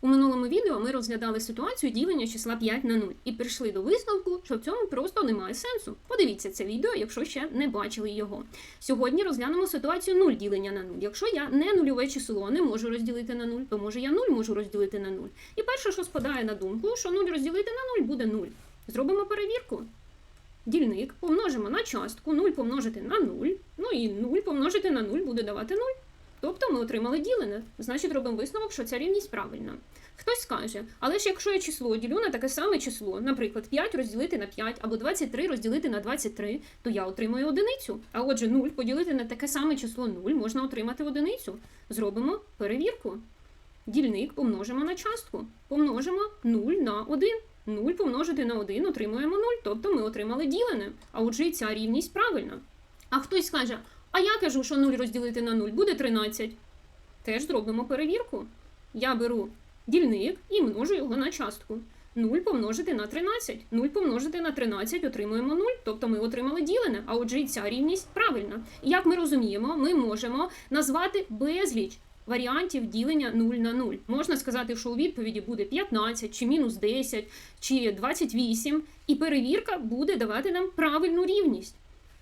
У минулому відео ми розглядали ситуацію ділення числа 5 на 0 і прийшли до висновку, що в цьому просто немає сенсу. Подивіться це відео, якщо ще не бачили його. Сьогодні розглянемо ситуацію 0 ділення на 0. Якщо я не нульове число не можу розділити на 0, то може я 0 можу розділити на 0. І перше, що спадає на думку, що 0 розділити на 0 буде 0. Зробимо перевірку. Дільник помножимо на частку 0 помножити на 0, ну і 0 помножити на 0 буде давати 0. Тобто ми отримали ділене. Значить, робимо висновок, що ця рівність правильна. Хтось скаже, але ж якщо я число ділю на таке саме число, наприклад, 5 розділити на 5 або 23 розділити на 23, то я отримаю одиницю. А отже, 0 поділити на таке саме число 0 можна отримати одиницю. Зробимо перевірку. Дільник помножимо на частку. Помножимо 0 на 1. 0 помножити на 1 отримуємо 0, тобто ми отримали ділене. А отже, і ця рівність правильна. А хтось скаже, а я кажу, що 0 розділити на 0 буде 13. Теж зробимо перевірку. Я беру дільник і множу його на частку. 0 помножити на 13. 0 помножити на 13 отримуємо 0, тобто ми отримали ділене, а отже і ця рівність правильна. І як ми розуміємо, ми можемо назвати безліч варіантів ділення 0 на 0. Можна сказати, що у відповіді буде 15, чи мінус 10, чи 28, і перевірка буде давати нам правильну рівність.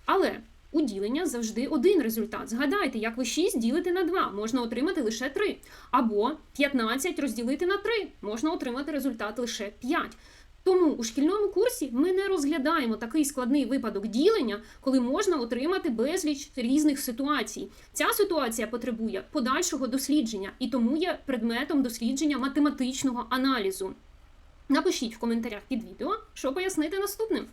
Але у ділення завжди один результат. Згадайте, як ви 6 ділите на 2, можна отримати лише 3. Або 15 розділити на 3, можна отримати результат лише 5. Тому у шкільному курсі ми не розглядаємо такий складний випадок ділення, коли можна отримати безліч різних ситуацій. Ця ситуація потребує подальшого дослідження і тому є предметом дослідження математичного аналізу. Напишіть в коментарях під відео, що пояснити наступним.